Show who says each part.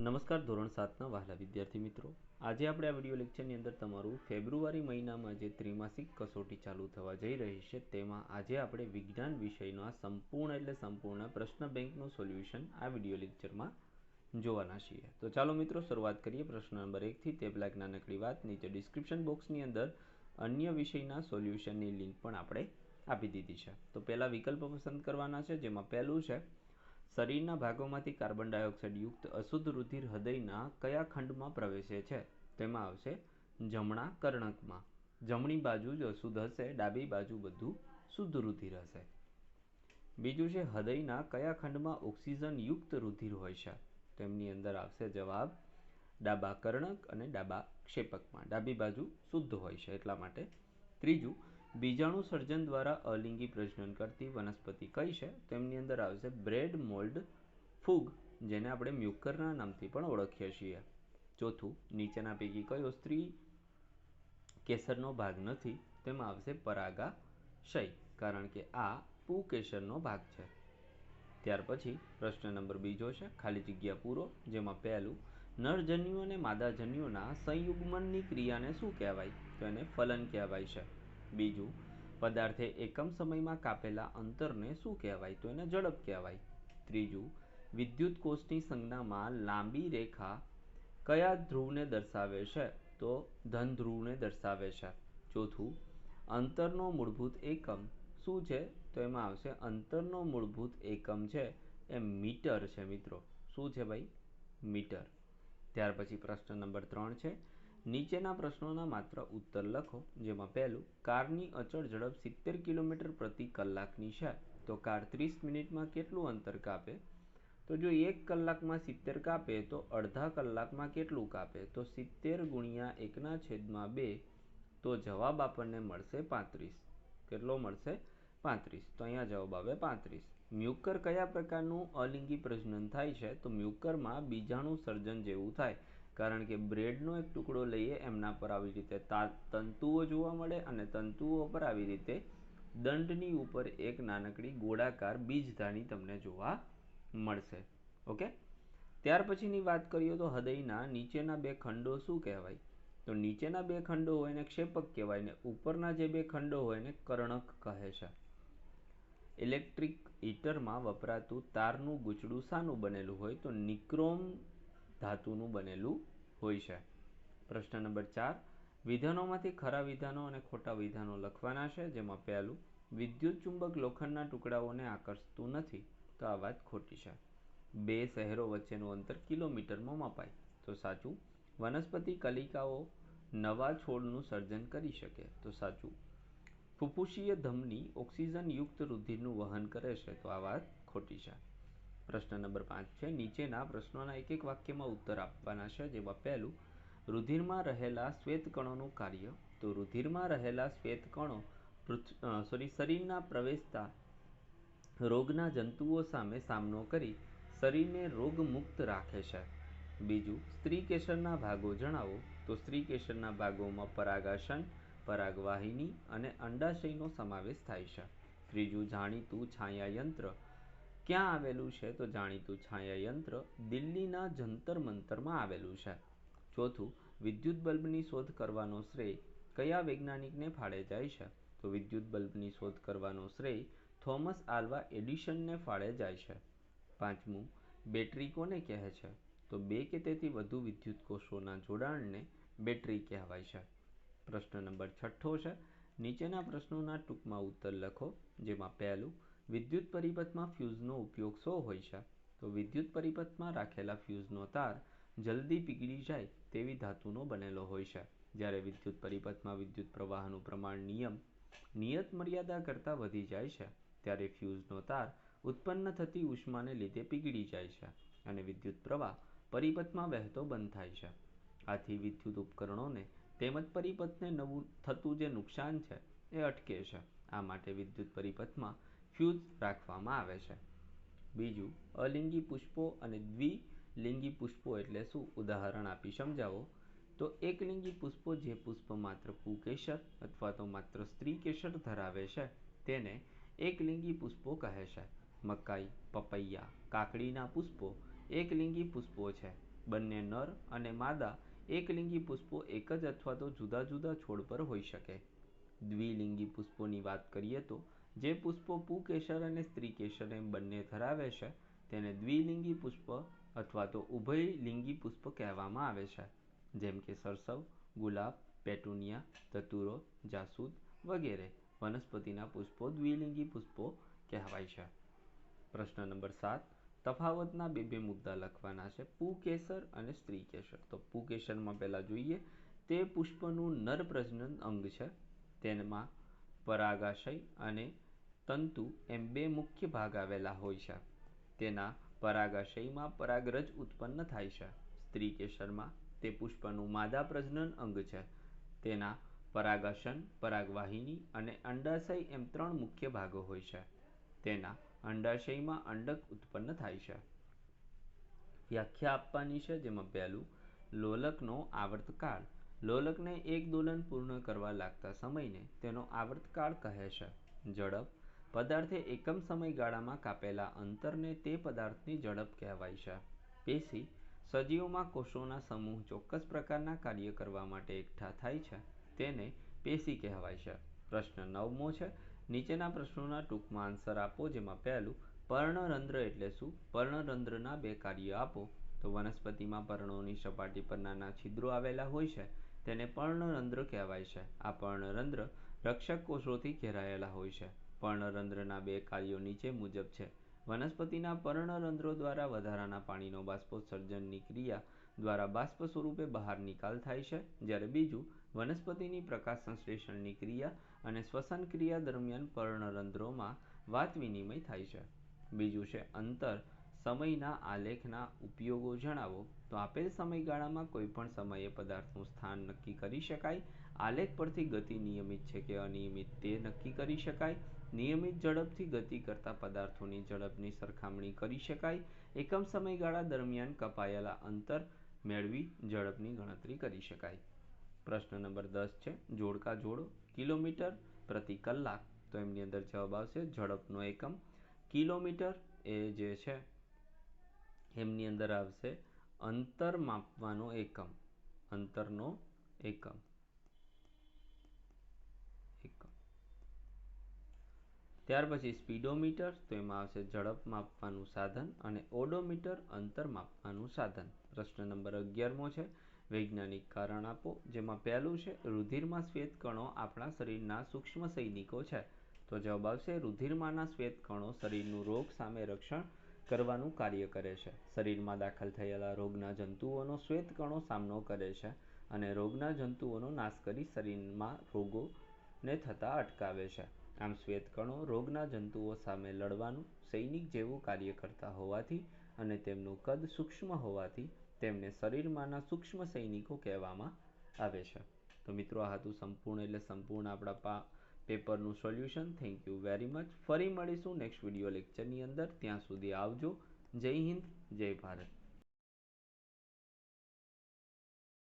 Speaker 1: નમસ્કાર ધોરણ સાતના વહાલા વિદ્યાર્થી મિત્રો. આજે આપણે આ વીડિયો લેક્ચરની અંદર તમારું ફેબ્રુઆરી મહિનામાં જે ત્રિમાસિક કસોટી ચાલુ થવા જઈ રહી છે, તેમાં આજે આપણે વિજ્ઞાન વિષયનો સંપૂર્ણ એટલે સંપૂર્ણ પ્રશ્ન બેંકનું સોલ્યુશન આ વીડિયો લેક્ચરમાં જોવાના છીએ. તો ચાલો મિત્રો શરૂઆત કરીએ પ્રશ્ન નંબર એકથી. તે પહેલાં એક નાનકડી વાત. નીચે ડિસ્ક્રિપ્શન બોક્સની અંદર અન્ય વિષયના સોલ્યુશનની લિંક પણ આપણે આપી દીધી છે. તો પહેલાં વિકલ્પ પસંદ કરવાના છે, જેમાં પહેલું છે શરીરના ભાગોમાંથી કાર્બન ડાયોક્સાઇડ યુક્ત અશુદ્ધ રુધિર હૃદયના કયા ખંડમાં પ્રવેશે છે? તેમાં આવશે જમણા કર્ણકમાં. જમણી બાજુ જ અશુદ્ધ હશે, ડાબી બાજુ બધું શુદ્ધ રુધિર હશે. બીજું છે, હૃદયના કયા ખંડમાં ઓક્સિજન યુક્ત રુધિર હોય છે? તેમની અંદર આવશે જવાબ, ડાબા કર્ણક અને ડાબા ક્ષેપકમાં. ડાબી બાજુ શુદ્ધ હોય છે, એટલા માટે. ત્રીજું બીજાણુ સર્જન દ્વારા અલિંગી પ્રજનન કરતી વનસ્પતિ કઈ છે? તેમની અંદર આવશે બ્રેડ મોલ્ડ ફૂગ, જેને આપણે મ્યુકરના નામથી પણ ઓળખીએ છીએ. ચોથું, નીચેના પૈકી કયો સ્ત્રી કેસરનો ભાગ નથી, તેમાં આવશે પરાગાશય કારણ કે આ પુકેસરનો ભાગ છે. ત્યાર પછી પ્રશ્ન નંબર બીજો છે, ખાલી જગ્યા પૂરો, જેમાં પહેલું નરજન્યુ અને માદાજન્યુના સંયુગ્મનની ક્રિયાને શું કહેવાય? તો એને ફલન કહેવાય છે. બીજું, પદાર્થે એકમ સમયમાં કાપેલા અંતરને શું કહેવાય? તો એને ઝડપ કહેવાય. ત્રીજું, વિદ્યુત કોષની સંજ્ઞામાં લાંબી રેખા કયા ધ્રુવને દર્શાવે છે? તો ધન ધ્રુવને દર્શાવે છે. ચોથું, અંતરનો મૂળભૂત એકમ શું છે? તો એમાં આવશે અંતરનો મૂળભૂત એકમ છે. એ મીટર છે મિત્રો. શું છે ભાઈ? મીટર. ત્યાર પછી પ્રશ્ન નંબર ત્રણ છે. નીચેના પ્રશ્નોના માત્ર ઉત્તર લખો, જેમાં પહેલું, કારની અચળ ઝડપ સિત્તેર કિલોમીટર પ્રતિ કલાકની છે. તો કાર ત્રીસ મિનિટમાં કેટલું અંતર કાપે? તો જો એક કલાકમાં સિત્તેર કાપે, તો અડધા કલાકમાં કેટલું કાપે? તો સિત્તેર ગુણ્યા એકના છેદમાં બે, તો જવાબ આપણને મળશે પાંત્રીસ. કેટલો મળશે? પાંત્રીસ. તો અહીંયા જવાબ આવે પાંત્રીસ. મ્યુકર કયા પ્રકારનું અલિંગી પ્રજનન થાય છે? તો મ્યુકરમાં બીજાણુ સર્જન જેવું થાય. કારણ કે બ્રેડનો એક ટુકડો લઈએ, એમના પર આવી રીતે તંતુઓ જોવા મળે અને તંતુઓ પર આવી રીતે દંડની ઉપર એક નાનકડી ગોળાકાર બીજધાની તમને જોવા મળશે. ઓકે? ત્યાર પછીની વાત કરીએ તો હૃદયના નીચેના બે ખંડો શું કહેવાય? તો નીચેના બે ખંડો હોય ને ક્ષેપક કહેવાય ને ઉપરના જે બે ખંડો હોય ને કર્ણક કહે છે. ઇલેક્ટ્રિક હીટરમાં વપરાતું તારનું ગૂંચડું શાનું બનેલું હોય તો નિક્રોમ ધાતુનું બનેલું હોય છે. પ્રશ્ન નંબર ચાર. વિધાનોમાંથી ખરા વિધાનો અને ખોટા વિધાનો લખવાના છે, જેમાં પહેલું, વિદ્યુત ચુંબક લોખંડના ટુકડાઓને આકર્ષતું નથી, તો આ વાત ખોટી છે. બે, શહેરો વચ્ચેનું અંતર કિલોમીટરમાં મપાય, તો સાચું, વનસ્પતિ કલિકાઓ નવા છોડનું સર્જન કરી શકે, તો સાચું, ફુફુસીય ધમની ઓક્સિજન યુક્ત રુધિરનું વહન કરે છે, તો આ વાત ખોટી છે. પ્રશ્ન નંબર પાંચ છે. નીચેના પ્રશ્નોના એક એક વાક્યમાં ઉત્તર આપવાના છે. જેમાં પહેલું, રુધિરમાં રહેલા શ્વેતકણોનું કાર્ય. તો રુધિરમાં રહેલા શ્વેતકણો સોરી શરીરના પ્રવેશતા રોગના જંતુઓ સામે સામનો કરી શરીરને રોગમુક્ત રાખે છે. બીજું, સ્ત્રી કેસરના ભાગો જણાવો. તો સ્ત્રી કેસરના ભાગોમાં પરાગાશન પરાગવાહિની અને અંડાશયનો સમાવેશ થાય છે. ત્રીજું, જાણીતું છાયા યંત્ર ક્યાં આવેલું છે તો જાણીતું છાયાયંત્ર દિલ્હીના જંતર મંતરમાં આવેલું છે. ચોથું, વિદ્યુત બલ્બની શોધ કરવાનો શ્રેય કયા વૈજ્ઞાનિકને ફાળે જાય છે? તો વિદ્યુત બલ્બની શોધ કરવાનો શ્રેય થોમસ આલ્વા એડિશનને ફાળે જાય છે. પાંચમું, બેટરી કોને કહે છે? તો બે કે તેથી વધુ વિદ્યુત કોષોના જોડાણને બેટરી કહેવાય છે. પ્રશ્ન નંબર છઠ્ઠો છે, નીચેના પ્રશ્નોના ટૂંકમાં ઉત્તર લખો, જેમાં પહેલું વિદ્યુત પરિપથમાં ફ્યુઝનો ઉપયોગ શો હોય છે. તો વિદ્યુત પરિપથમાં રાખેલા ફ્યુઝનો તાર જલ્દી પીગળી જાય તેવી ધાતુનો બનેલો હોય છે. જ્યારે વિદ્યુત પરિપથમાં વિદ્યુત પ્રવાહનું પ્રમાણ નિયમ, નિયત મર્યાદા કરતાં વધી જાય છે, ત્યારે ફ્યુઝનો તાર ઉત્પન્ન થતી ઉષ્માને લીધે પીગળી જાય છે અને વિદ્યુત પ્રવાહ પરિપથમાં વહેતો બંધ થાય છે. આથી વિદ્યુત ઉપકરણોને તેમજ પરિપથને નવું થતું જે નુકસાન છે એ અટકે છે. આ માટે વિદ્યુત પરિપથમાં ફ્યુઝ રાખવામાં આવે છે. બીજું, અલિંગી પુષ્પો અને દ્વિલિંગી પુષ્પો એટલે શું? ઉદાહરણ આપી સમજાવો. તો એકલિંગી પુષ્પો જે પુષ્પ માત્ર પુકેસર અથવા તો માત્ર સ્ત્રી કેસર ધરાવે છે, તેને એકલિંગી પુષ્પો કહે છે. મકાઈ, પપૈયા, કાકડીના પુષ્પો એકલિંગી પુષ્પો છે. બંને નર અને માદા એકલિંગી પુષ્પો એક જ અથવા તો જુદા જુદા છોડ પર હોઈ શકે. દ્વિલિંગી પુષ્પોની વાત કરીએ તો જે પુષ્પો પુકેસર અને સ્ત્રીકેસર એમ બંને ધરાવે છે, તેને દ્વિલિંગી પુષ્પ અથવા તો ઉભયલિંગી પુષ્પ કહેવામાં આવે છે, જેમ કે સરસવ, ગુલાબ, પેટુનિયા, ધતુરો, જાસૂદ વગેરે. વનસ્પતિના પુષ્પો દ્વિલિંગી પુષ્પો કહેવાય છે. પ્રશ્ન નંબર સાત. તફાવતના બે બે મુદ્દા લખવાના છે. પુકેસર અને સ્ત્રીકેસર. તો પુકેસરમાં પહેલાં જોઈએ, તે પુષ્પનું નર પ્રજનન અંગ છે. તેમાં પરાગાશય અને તંતુ એમ બે મુખ્ય ભાગ આવેલા હોય છે. તેના પરાગાશયમાં પરાગરજ ઉત્પન્ન થાય છે. સ્ત્રી કેસરમાં તે પુષ્પનું માદા પ્રજનન અંગ છે. તેના પરાગાશન, પરાગવાહિની અને અંડાશય એમ ત્રણ મુખ્ય ભાગો હોય છે. તેના અંડાશયમાં અંડક ઉત્પન્ન થાય છે. વ્યાખ્યા આપવાની છે જેમાં પહેલું લોલકનો આવર્તકાળ લોલકને એક દોલન પૂર્ણ કરવા લાગતા સમયને તેનો આવર્તકાળ કહે છે. ઝડપ પદાર્થે એકમ સમયગાળામાં કાપેલા અંતરને તે પદાર્થની ઝડપ કહેવાય છે. પેશી સજીવોમાં કોષોના સમૂહ ચોક્કસ પ્રકારના કાર્ય કરવા માટે એકઠા થાય છે, તેને પેશી કહેવાય છે. પ્રશ્ન નવમો છે, નીચેના પ્રશ્નોના ટૂંકમાં આન્સર આપો, જેમાં પહેલું, પર્ણરંધ્ર એટલે શું? પર્ણરંધ્રના બે કાર્ય આપો. તો વનસ્પતિમાં પર્ણોની સપાટી પર નાના છિદ્રો આવેલા હોય છે તેને પર્ણરંધ્ર કહેવાય છે. આ પર્ણરંધ્ર રક્ષક કોષોથી ઘેરાયેલા હોય છે. પર્ણરંધ્રના બે કાર્યો નીચે મુજબ છે. વનસ્પતિના પર્ણરંધ્રો દ્વારા વધારાના પાણીનો બાષ્પોત્સર્જનની ક્રિયા દ્વારા બાષ્પ સ્વરૂપે બહાર નિકાલ થાય છે, જ્યારે બીજું વનસ્પતિની પ્રકાશ સંશ્લેષણની ક્રિયા અને શ્વસન ક્રિયા દરમિયાન પર્ણરંધ્રોમાં વાત વિનિમય થાય છે. બીજું છે અંતર સમયના આલેખના ઉપયોગો જણાવો. તો આપેલ સમયગાળામાં કોઈપણ સમયે પદાર્થનું સ્થાન નક્કી કરી શકાય. આલેખ પરથી ગતિ નિયમિત છે કે અનિયમિત તે નક્કી કરી શકાય. નિયમિત ઝડપથી ગતિ કરતા પદાર્થોની ઝડપની સરખામણી કરી શકાય. એકમ સમયગાળા દરમિયાન કપાયેલા અંતર મેળવી ઝડપની ગણતરી કરી શકાય. પ્રશ્ન નંબર દસ છે, જોડકા જોડો, કિલોમીટર પ્રતિ કલાક. તો એમની અંદર જવાબ આવશે ઝડપનો એકમ. કિલોમીટર એ જે છે એમની અંદર આવશે અંતર માપવાનો એકમ. અંતરનો એકમ. એકમ. ત્યાર પછી સ્પીડોમીટર, તો એમાં આવશે ઝડપ માપવાનું સાધન અને ઓડોમીટર, અંતર માપવાનું સાધન. પ્રશ્ન નંબર અગિયારમો છે. વૈજ્ઞાનિક કારણ આપો, જેમાં પહેલું છે, રુધિરમાં શ્વેત કણો આપણા શરીરના સૂક્ષ્મ સૈનિકો છે. તો જવાબ આવશે, રુધિરમાંના શ્વેત કણો શરીરનું રોગ સામે રક્ષણ કરવાનું કાર્ય કરે છે. શરીરમાં દાખલ થયેલા રોગના જંતુઓનો શ્વેત કણો સામનો કરે છે અને રોગના જંતુઓનો નાશ કરી શરીરમાં રોગોને થતા અટકાવે છે. આમ શ્વેત કણો રોગના જંતુઓ સામે લડવાનું સૈનિક જેવું કાર્ય કરતા હોવાથી અને તેમનું કદ સૂક્ષ્મ હોવાથી તેમને શરીરમાંના સૂક્ષ્મ સૈનિકો કહેવામાં આવે છે. તો મિત્રો, આ હતું સંપૂર્ણ એટલે સંપૂર્ણ આપણા પેપરનું solution. Thank you very much ફરી મળીશું નેક્સ્ટ વીડિયો લેક્ચરની અંદર. ત્યાં સુધી આવજો. જય હિન્દ, જય ભારત.